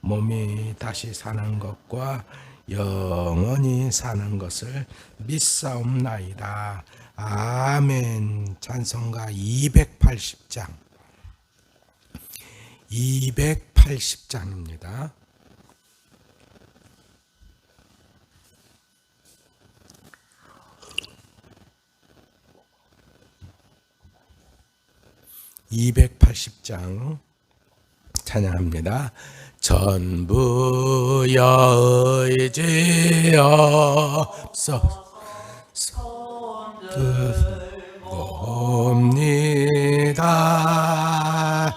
몸이 다시 사는 것과 영원히 사는 것을 믿사옵나이다. 아멘. 찬송가 280장. 280장입니다. (280장) 찬양합니다. 전부여 의지 없어 옵니다.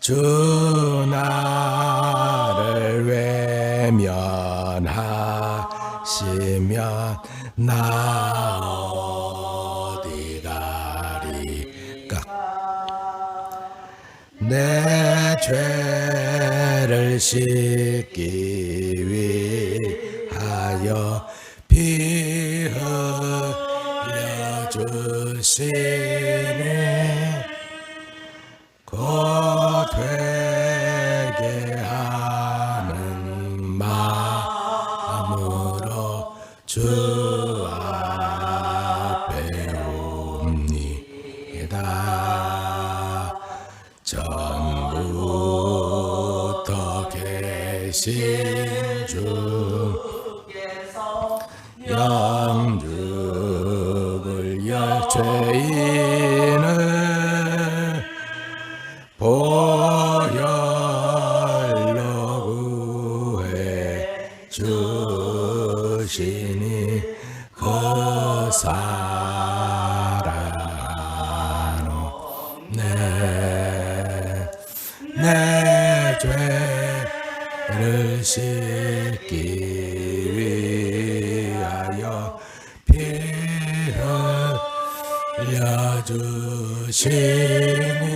주 나를 외면하시면 나 어디 가리까 내 죄를 씻기 위하여 주시니 그 사랑으로 내, 내 죄를 씻기 위하여 피 흘려 주시니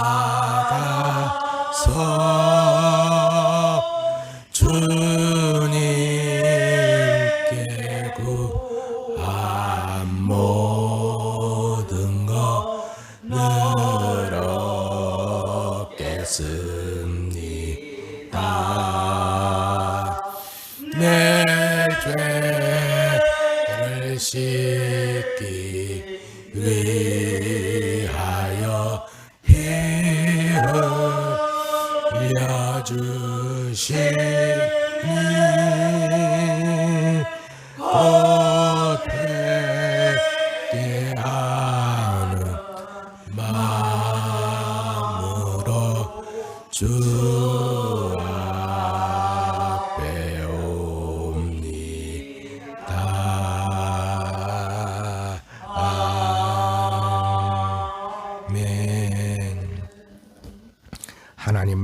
받아서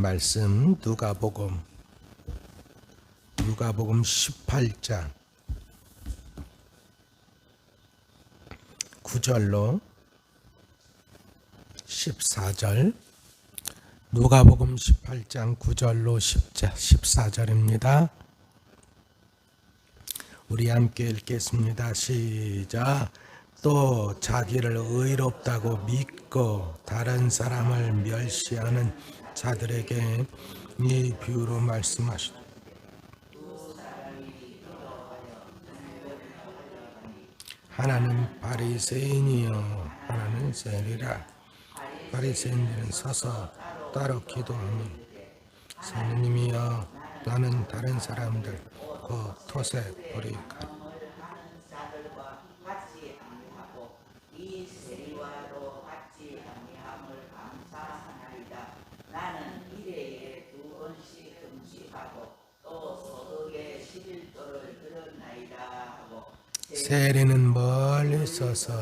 말씀 누가복음 누가복음 18장 9절로 14절 누가복음 18장 9절로 10자 14절입니다. 우리 함께 읽겠습니다. 시작. 또 자기를 의롭다고 믿고 다른 사람을 멸시하는 자들에게 이 비유로 말씀하시다. 하나는 바리새인이요 하나는 세리라 바리새인들은 서서 따로 기도하니 성령님이여 나는 다른 사람들 그 토색 불이 가자들과 같이 아니하고 이 세리와도 같이 아니함을 감사하나이다. 나는 일회에 두 번씩 금식하고 또 소득의 11조를 들었나이다 하고 세리는 멀리 서서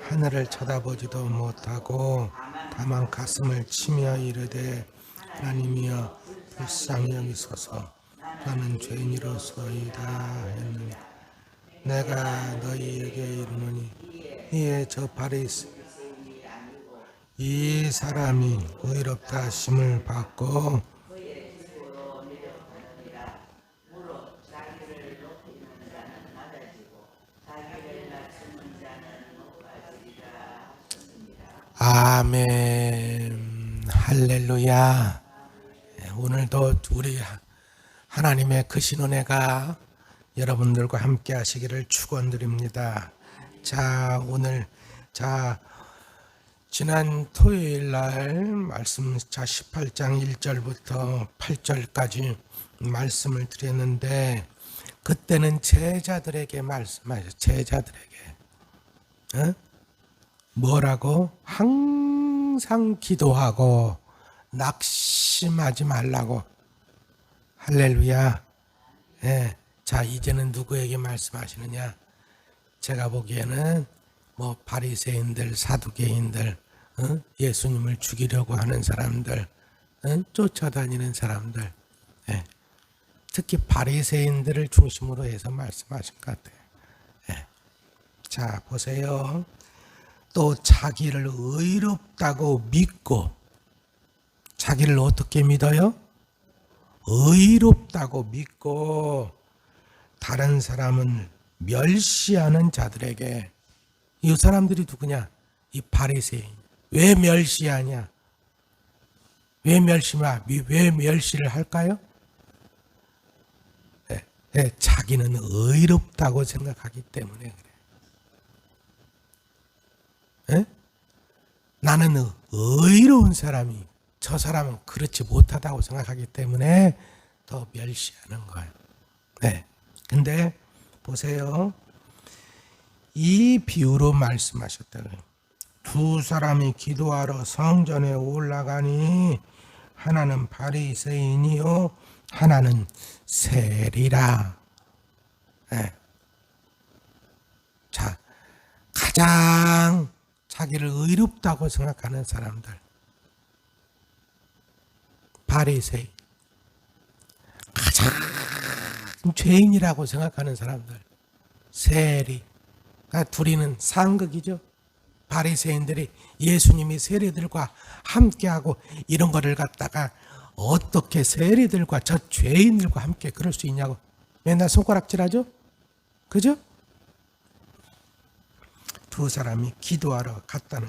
하늘을 쳐다보지도 못하고 다만 가슴을 치며 이르되 하나님이여 불쌍히 여기소서. 나는 죄인이로서이다 했느니 내가 너희에게 이르노니 이에 저 바리스 이 사람이 의롭다 하심을 받고 아멘. 할렐루야. 예, 오늘도 우리 하나님의 그 신은혜가 여러분들과 함께 하시기를 축원드립니다. 자 오늘 자 지난 토요일 날 말씀 자 18장 1절부터 8절까지 말씀을 드렸는데 그때는 제자들에게 말씀하셨 제자들에게 어? 뭐라고 항상 기도하고 낙심하지 말라고 할렐루야 예. 자 이제는 누구에게 말씀하시느냐 제가 보기에는 뭐 바리새인들, 사두개인들, 어? 예수님을 죽이려고 하는 사람들, 어? 쫓아다니는 사람들, 예. 특히 바리새인들을 중심으로 해서 말씀하신 것 같아요. 예. 자 보세요. 또 자기를 의롭다고 믿고 자기를 어떻게 믿어요? 의롭다고 믿고 다른 사람은 멸시하는 자들에게 이 사람들이 누구냐? 이 바리새인. 왜 멸시하냐? 왜 멸시마? 왜 멸시를 할까요? 네, 네, 자기는 의롭다고 생각하기 때문에 그래. 네? 나는 의로운 사람이 저 사람은 그렇지 못하다고 생각하기 때문에 더 멸시하는 거예요. 네. 근데 보세요. 이 비유로 말씀하셨다. 두 사람이 기도하러 성전에 올라가니 하나는 바리새인이요 하나는 세리라. 네. 자, 가장 자기를 의롭다고 생각하는 사람들. 바리새인. 가장 죄인이라고 생각하는 사람들. 세리. 그러니까 둘이는 상극이죠. 바리새인들이 예수님이 세리들과 함께하고 이런 거를 갖다가 어떻게 세리들과 저 죄인들과 함께 그럴 수 있냐고 맨날 손가락질하죠. 그죠? 두 사람이 기도하러 갔다는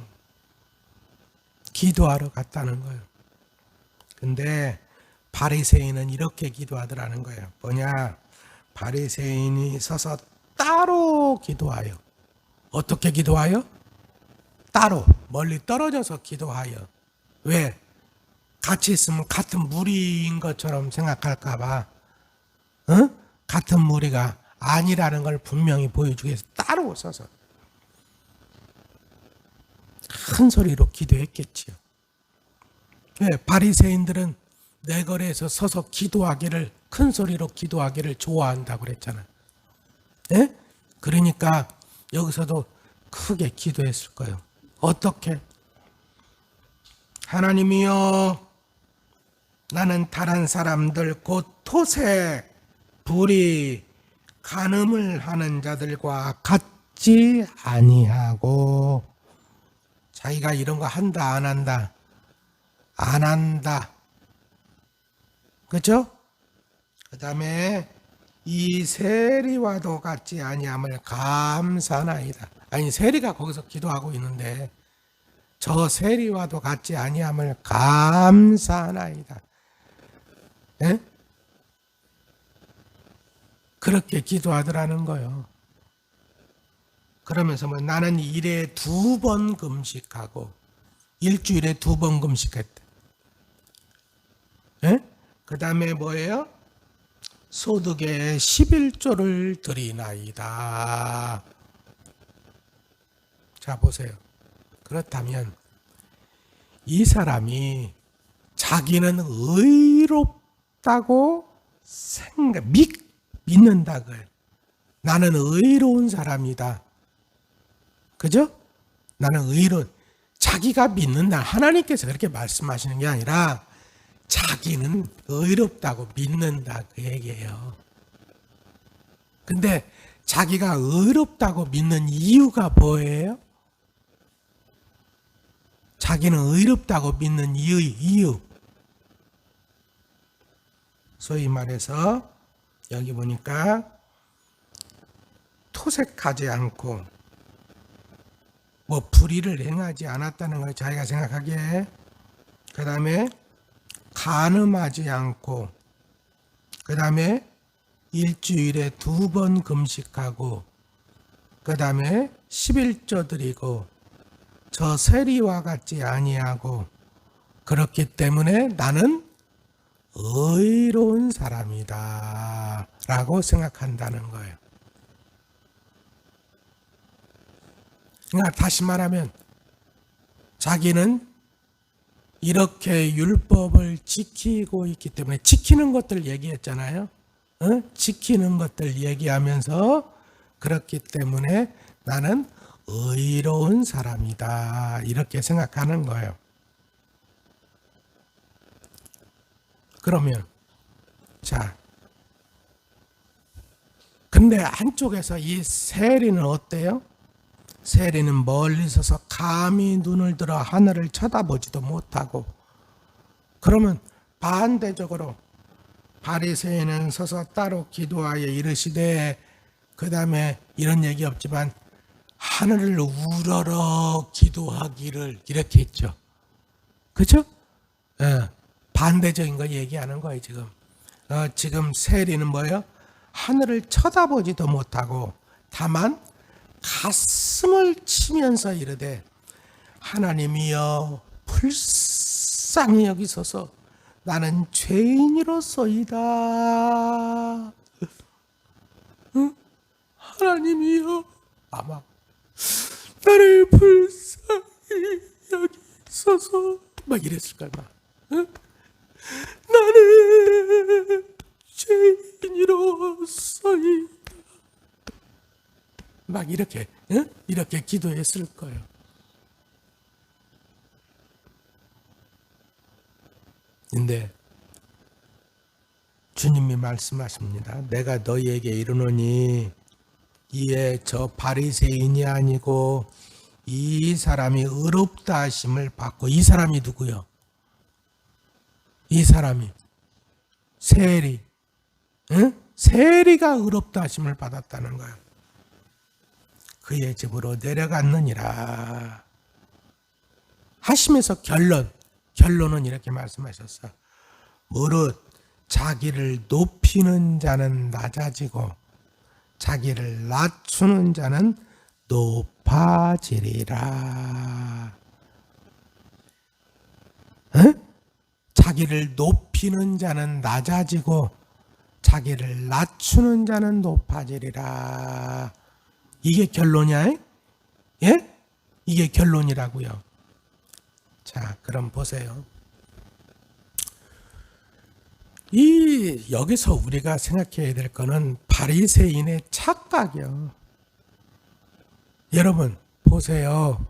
기도하러 갔다는 거예요. 근데 바리새인은 이렇게 기도하더라는 거예요. 뭐냐? 바리새인이 서서 따로 기도하여 어떻게 기도하여? 따로 멀리 떨어져서 기도하여 왜? 같이 있으면 같은 무리인 것처럼 생각할까봐 어? 같은 무리가 아니라는 걸 분명히 보여주기 위해서 따로 서서 큰 소리로 기도했겠지요. 왜? 바리새인들은 내 거리에서 서서 기도하기를 큰 소리로 기도하기를 좋아한다고 그랬잖아. 예? 그러니까 여기서도 크게 기도했을 거예요. 어떻게? 하나님이여, 나는 다른 사람들 곧 토색, 불이, 간음을 하는 자들과 같지 아니하고 자기가 이런 거 한다 안 한다 안 한다 그죠? 그 다음에 이 세리와도 같지 아니함을 감사나이다. 아니 세리가 거기서 기도하고 있는데 저 세리와도 같지 아니함을 감사나이다. 예? 그렇게 기도하더라는 거요. 그러면서 뭐 나는 일에 두 번 금식하고 일주일에 두 번 금식했대. 예? 그 다음에 뭐예요? 소득의 11조를 드리나이다. 자, 보세요. 그렇다면 이 사람이 자기는 의롭다고 생각, 믿, 믿는다고요. 나는 의로운 사람이다. 그죠? 나는 의로운. 자기가 믿는다. 하나님께서 그렇게 말씀하시는 게 아니라 자기는 의롭다고 믿는다. 그 얘기예요. 근데 자기가 의롭다고 믿는 이유가 뭐예요? 자기는 의롭다고 믿는 이유, 이유. 소위 말해서 여기 보니까 토색하지 않고 뭐 불의를 행하지 않았다는 걸 자기가 생각하기에 그 다음에 간음하지 않고 그 다음에 일주일에 두 번 금식하고 그 다음에 11조 드리고 저 세리와 같지 아니하고 그렇기 때문에 나는 의로운 사람이다 라고 생각한다는 거예요. 그러니까 다시 말하면 자기는 이렇게 율법을 지키고 있기 때문에 지키는 것들 얘기했잖아요. 어? 지키는 것들 얘기하면서 그렇기 때문에 나는 의로운 사람이다. 이렇게 생각하는 거예요. 그러면 자 근데 한쪽에서 이 세리는 어때요? 세리는 멀리 서서 감히 눈을 들어 하늘을 쳐다보지도 못하고 그러면 반대적으로 바리새인은 서서 따로 기도하여 이르시되 그 다음에 이런 얘기 없지만 하늘을 우러러 기도하기를 이렇게 했죠. 그죠? 예, 반대적인 거 얘기하는 거예요 지금. 어, 지금 세리는 뭐예요? 하늘을 쳐다보지도 못하고 다만 가슴을 치면서 이르되 하나님이여 불쌍히 여기소서 나는 죄인이로소이다. 응? 하나님이여 아마 나를 불쌍히 여기소서 막 이랬을 거야 막. 응? 나는 죄인이로소이다. 막 이렇게 응? 이렇게 기도했을 거예요. 근데 주님이 말씀하십니다. 내가 너희에게 이르노니 이에 저 바리새인이 아니고 이 사람이 의롭다 하심을 받고 이 사람이 누구요? 이 사람이 세리 응? 세리가 의롭다 하심을 받았다는 거예요. 그의 집으로 내려갔느니라. 하시면서 결론, 결론은 이렇게 말씀하셨어. 무릇 자기를 높이는 자는 낮아지고 자기를 낮추는 자는 높아지리라. 응? 자기를 높이는 자는 낮아지고 자기를 낮추는 자는 높아지리라. 이게 결론이야? 예? 이게 결론이라고요. 자, 그럼 보세요. 이 여기서 우리가 생각해야 될 거는 바리새인의 착각이요. 여러분 보세요.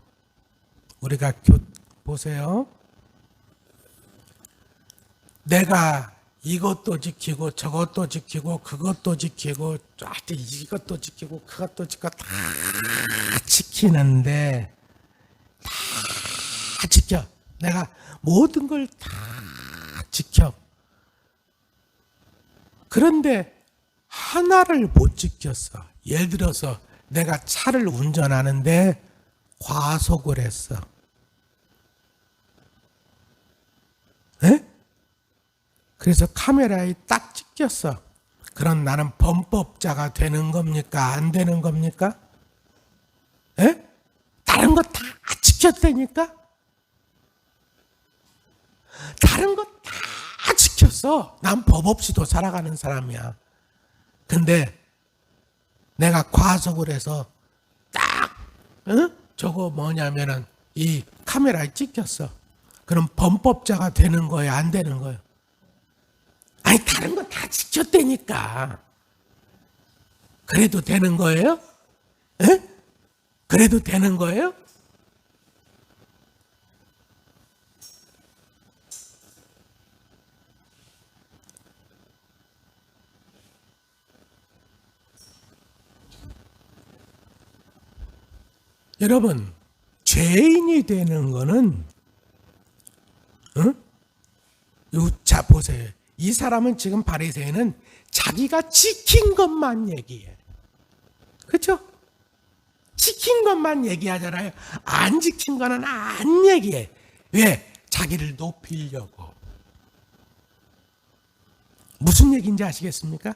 우리가 교 보세요. 내가 이것도 지키고 저것도 지키고 그것도 지키고 하여튼 이것도 지키고 그것도 지키고 다 지키는데 다 지켜. 내가 모든 걸 다 지켜. 그런데 하나를 못 지켰어. 예를 들어서 내가 차를 운전하는데 과속을 했어. 에? 그래서 카메라에 딱 찍혔어. 그럼 나는 범법자가 되는 겁니까? 안 되는 겁니까? 에? 다른 거 다 지켰다니까? 다른 거 다 지켰어. 난 법 없이도 살아가는 사람이야. 근데 내가 과속을 해서 딱, 응? 저거 뭐냐면은 이 카메라에 찍혔어. 그럼 범법자가 되는 거야, 안 되는 거야? 아니, 다른 거 다 지켰다니까. 그래도 되는 거예요? 에? 그래도 되는 거예요? 여러분, 죄인이 되는 거는, 응? 요, 자, 보세요. 이 사람은 지금 바리새인은 자기가 지킨 것만 얘기해. 그렇죠? 지킨 것만 얘기하잖아요. 안 지킨 거는 안 얘기해. 왜? 자기를 높이려고. 무슨 얘기인지 아시겠습니까?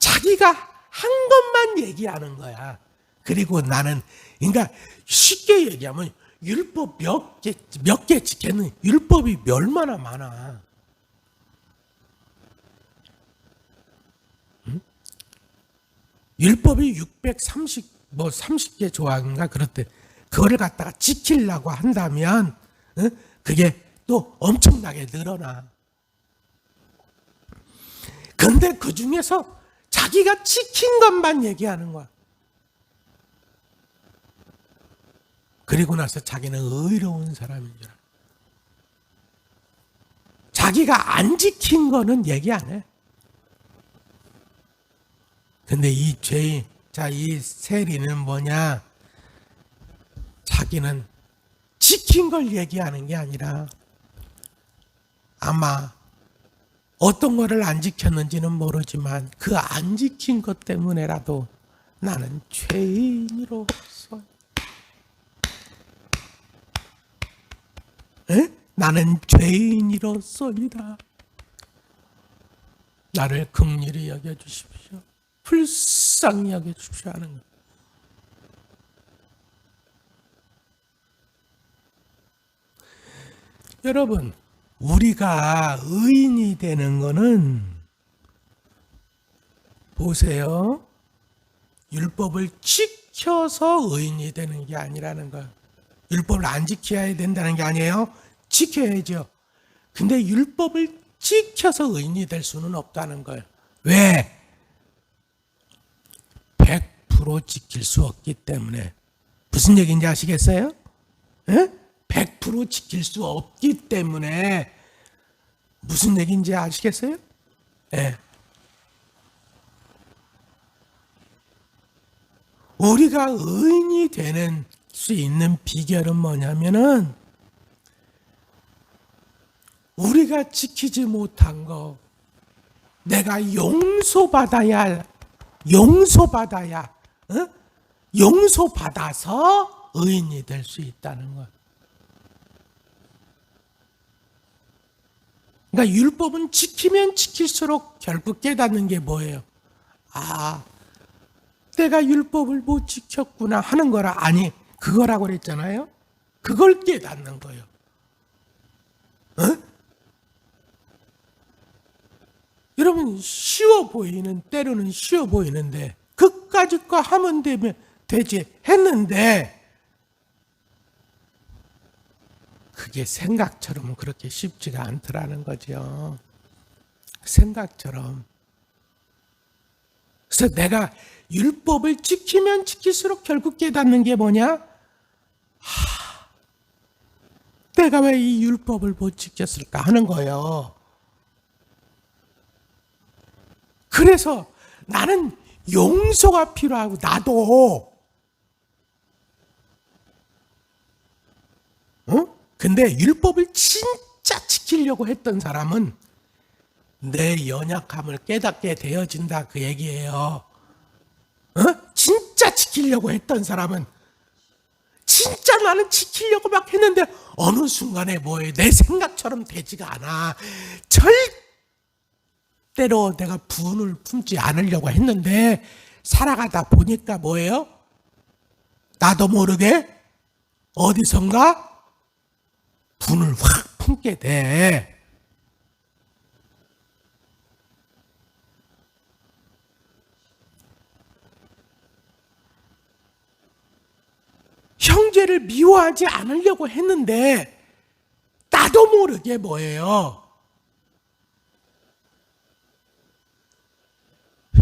자기가 한 것만 얘기하는 거야. 그리고 나는, 그러니까 쉽게 얘기하면 율법 몇 개, 몇개 지켰는 율법이 얼마나 많아. 율법이 630, 뭐 30개 조항인가 그렇대. 그거를 갖다가 지키려고 한다면, 응? 그게 또 엄청나게 늘어나. 근데 그 중에서 자기가 지킨 것만 얘기하는 거야. 그리고 나서 자기는 의로운 사람인 줄 알아. 자기가 안 지킨 거는 얘기 안 해. 근데 이 죄인, 자, 이 세리는 뭐냐? 자기는 지킨 걸 얘기하는 게 아니라 아마 어떤 거를 안 지켰는지는 모르지만 그 안 지킨 것 때문에라도 나는 죄인으로서 에? 나는 죄인이로서이다. 나를 긍휼히 여겨 주십시오. 불쌍히 여겨 주십시오 하는 거. 여러분, 우리가 의인이 되는 거는 보세요. 율법을 지켜서 의인이 되는 게 아니라는 거예요. 율법을 안 지켜야 된다는 게 아니에요. 지켜야죠. 근데 율법을 지켜서 의인이 될 수는 없다는 거예요. 왜? 100% 지킬 수 없기 때문에. 무슨 얘기인지 아시겠어요? 예? 100% 지킬 수 없기 때문에 무슨 얘기인지 아시겠어요? 예. 우리가 의인이 되는 수 있는 비결은 뭐냐면은 우리가 지키지 못한 거 내가 용서받아야 용서받아야 어? 용서받아서 의인이 될 수 있다는 거. 그러니까 율법은 지키면 지킬수록 결국 깨닫는 게 뭐예요? 아, 내가 율법을 못 지켰구나 하는 거라 아니 그거라고 그랬잖아요. 그걸 깨닫는 거예요. 어? 여러분 쉬워 보이는 때로는 쉬워 보이는데 그까짓 거 하면 되면 되지 했는데 그게 생각처럼 그렇게 쉽지가 않더라는 거죠. 생각처럼. 그래서 내가 율법을 지키면 지킬수록 결국 깨닫는 게 뭐냐? 하, 내가 왜 이 율법을 못 지켰을까 하는 거예요. 그래서 나는 용서가 필요하고 나도 어? 근데 율법을 진짜 지키려고 했던 사람은 내 연약함을 깨닫게 되어진다 그 얘기예요. 어? 진짜 지키려고 했던 사람은 진짜 나는 지키려고 막 했는데 어느 순간에 뭐예요? 내 생각처럼 되지가 않아. 절 대로 내가 분을 품지 않으려고 했는데 살아가다 보니까 뭐예요? 나도 모르게 어디선가 분을 확 품게 돼. 형제를 미워하지 않으려고 했는데 나도 모르게 뭐예요?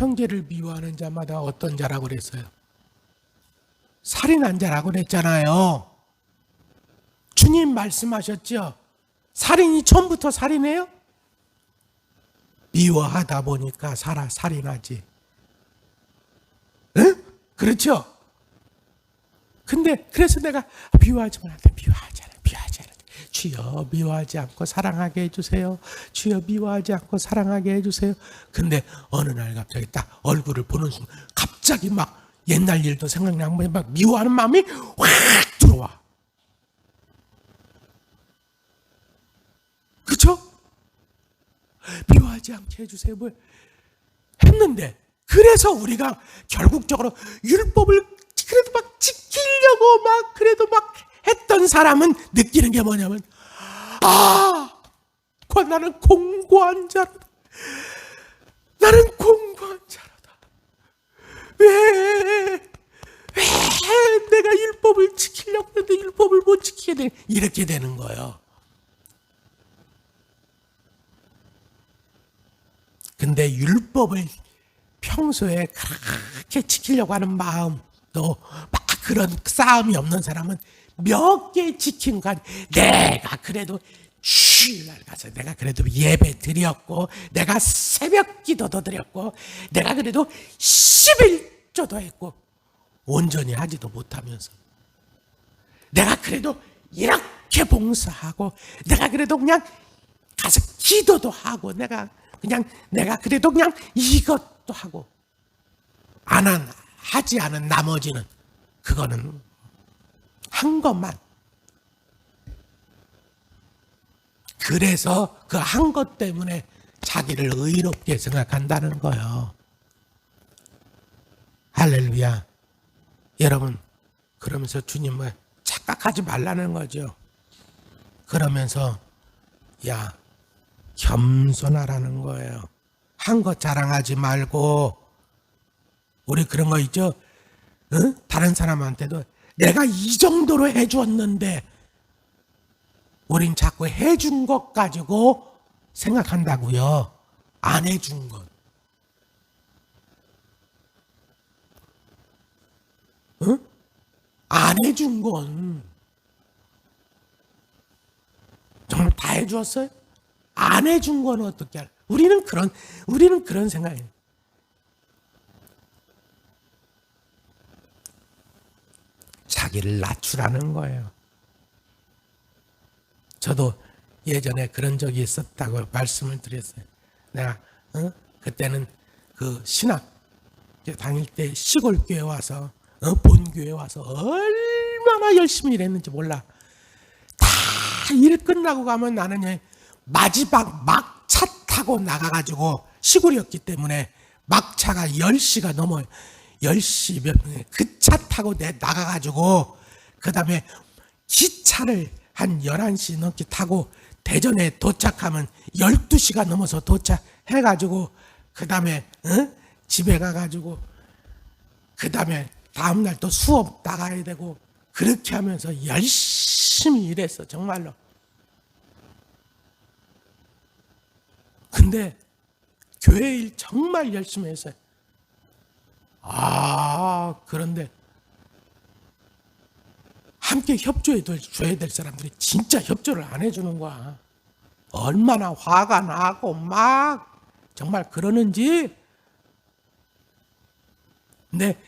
형제를 미워하는 자마다 어떤 자라고 그랬어요? 살인한 자라고 그랬잖아요. 주님 말씀하셨죠? 살인이 처음부터 살인해요? 미워하다 보니까 살아 살인하지. 응? 그렇죠? 근데 그래서 내가 미워하지 말한테 않아 주여 미워하지 않고 사랑하게 해주세요. 주여 미워하지 않고 사랑하게 해주세요. 근데 어느 날 갑자기 딱 얼굴을 보는 순간 갑자기 막 옛날 일도 생각나고 막 미워하는 마음이 확 들어와. 그쵸? 미워하지 않게 해주세요. 뭐 했는데 그래서 우리가 결국적으로 율법을 그래도 막 지키려고 막 그래도 막 했던 사람은 느끼는 게 뭐냐면 아 과- 나는 공고한 자로다. 나는 공고한 자로다. 왜 왜 내가 율법을 지키려고 했는데 율법을 못 지키게 돼? 이렇게 되는 거예요. 근데 율법을 평소에 그렇게 지키려고 하는 마음도 막 그런 싸움이 없는 사람은 몇 개 지킨 건 내가 그래도 주일날 가서 내가 그래도 예배 드렸고 내가 새벽 기도도 드렸고 내가 그래도 11조도 했고 온전히 하지도 못하면서. 내가 그래도 이렇게 봉사하고 내가 그래도 그냥 가서 기도도 하고 내가 그냥 내가 그래도 그냥 이것도 하고 안 한, 하지 않은 나머지는 그거는 한 것만 그래서 그 한 것 때문에 자기를 의롭게 생각한다는 거예요. 할렐루야. 여러분, 그러면서 주님을 착각하지 말라는 거죠. 그러면서, 야, 겸손하라는 거예요. 한 것 자랑하지 말고, 우리 그런 거 있죠? 응? 다른 사람한테도 내가 이 정도로 해주었는데, 우린 자꾸 해준 것 가지고 생각한다고요. 안 해준 것. 응? 안 해준 건 정말 다 해주었어요? 안 해준 건 어떻게 할? 우리는 그런 우리는 그런 생각이에요. 자기를 낮추라는 거예요. 저도 예전에 그런 적이 있었다고 말씀을 드렸어요. 내가 어? 그때는 그 신학 다닐 때 시골 교회 와서 어? 본 교회 와서 얼마나 열심히 일했는지 몰라. 다 일 끝나고 가면 나는 예, 마지막 막차 타고 나가가지고 시골이었기 때문에 막차가 10시가 넘어요. 10시 몇 분, 그차 타고 내 나가가지고, 그 다음에 기차를 한 11시 넘게 타고 대전에 도착하면 12시가 넘어서 도착해가지고, 그 다음에, 어? 집에 가가지고, 그 다음에 다음날 또 수업 나가야 되고, 그렇게 하면서 열심히 일했어, 정말로. 근데 교회 일 정말 열심히 했어요. 아, 그런데 함께 협조해 줘야 될 사람들이 진짜 협조를 안 해주는 거야. 얼마나 화가 나고 막 정말 그러는지. 근데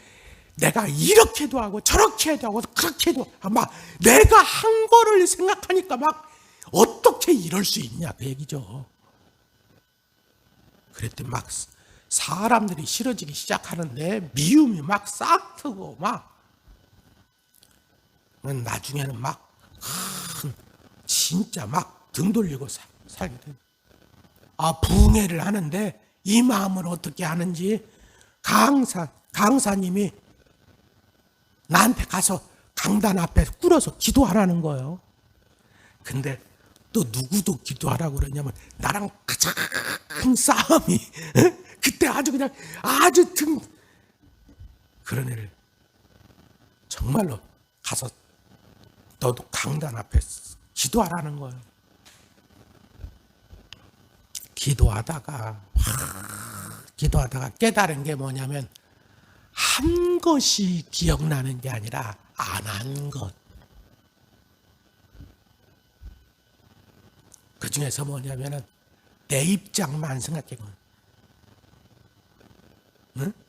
내가 이렇게도 하고 저렇게도 하고 그렇게도 막 내가 한 거를 생각하니까 막 어떻게 이럴 수 있냐 그 얘기죠. 그랬더니 막 사람들이 싫어지기 시작하는데 미움이 막 싹 트고 막 나중에는 막 큰, 진짜 막 등 돌리고 사- 살게 돼. 아 붕해를 하는데 이 마음을 어떻게 하는지 강사 강사님이 나한테 가서 강단 앞에 꿇어서 기도하라는 거예요. 근데 또 누구도 기도하라고 그러냐면 나랑 가장 싸움이 그때 아주 그냥 아주 등 그런 애를 정말로 가서 너도 강단 앞에 기도하라는 거예요. 기도하다가 확 기도하다가 깨달은 게 뭐냐면 한 것이 기억나는 게 아니라 안 한 것. 그 중에서 뭐냐면은 내 입장만 생각해고, 응?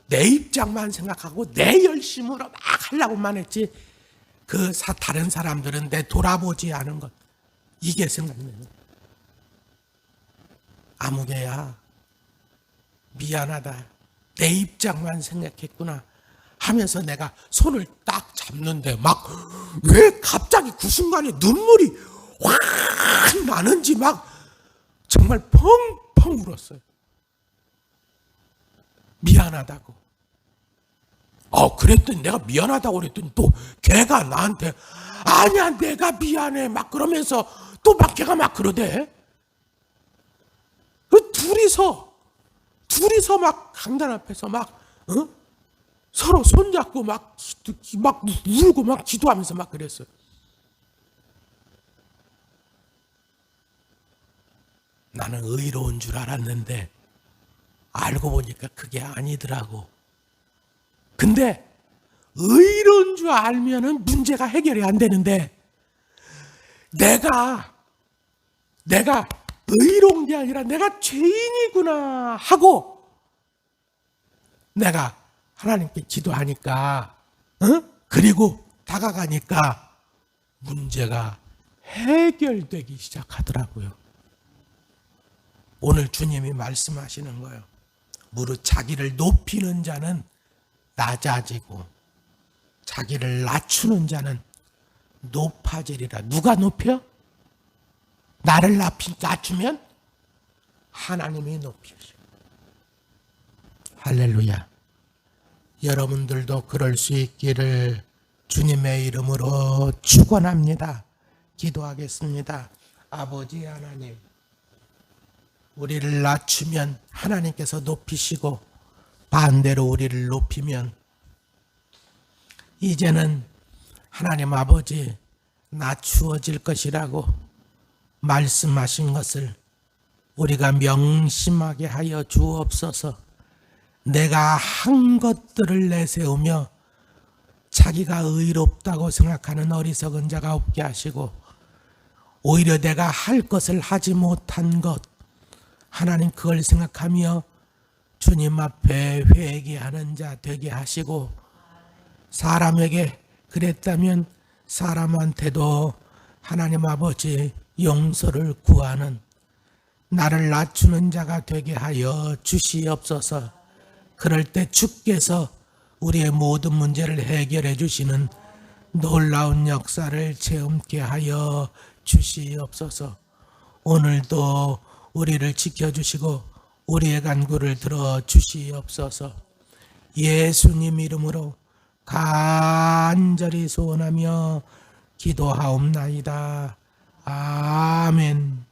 내 입장만 생각하고 내 열심으로 막 하려고만 했지. 그 사, 다른 사람들은 내 돌아보지 않은 것. 이게 생각나요. 아무개야 미안하다. 내 입장만 생각했구나. 하면서 내가 손을 딱 잡는데 막 왜 갑자기 그 순간에 눈물이 확 나는지 막 정말 펑펑 울었어요. 미안하다고. 어, 그랬더니 내가 미안하다고 그랬더니 또 걔가 나한테 아니야, 내가 미안해. 막 그러면서 또 막 걔가 막 그러대. 그 둘이서 둘이서 막 강단 앞에서 막 어? 서로 손잡고 막, 기- 막 울고 막 기도하면서 막 그랬어요. 나는 의로운 줄 알았는데 알고 보니까 그게 아니더라고. 근데 의로운 줄 알면은 문제가 해결이 안 되는데 내가 내가 의로운 게 아니라 내가 죄인이구나 하고 내가 하나님께 기도하니까 어? 그리고 다가가니까 문제가 해결되기 시작하더라고요. 오늘 주님이 말씀하시는 거예요. 무릇 자기를 높이는 자는 낮아지고 자기를 낮추는 자는 높아지리라. 누가 높여? 나를 낮추면 하나님이 높이시오. 할렐루야. 여러분들도 그럴 수 있기를 주님의 이름으로 축원합니다. 기도하겠습니다. 아버지 하나님, 우리를 낮추면 하나님께서 높이시고 반대로 우리를 높이면 이제는 하나님 아버지 낮추어질 것이라고 말씀하신 것을 우리가 명심하게 하여 주옵소서. 내가 한 것들을 내세우며 자기가 의롭다고 생각하는 어리석은 자가 없게 하시고 오히려 내가 할 것을 하지 못한 것 하나님 그걸 생각하며 주님 앞에 회개하는 자 되게 하시고 사람에게 그랬다면 사람한테도 하나님 아버지 용서를 구하는 나를 낮추는 자가 되게 하여 주시옵소서. 그럴 때 주께서 우리의 모든 문제를 해결해 주시는 놀라운 역사를 체험케 하여 주시옵소서. 오늘도 우리를 지켜주시고 우리의 간구를 들어 주시옵소서. 예수님 이름으로 간절히 소원하며 기도하옵나이다. 아멘.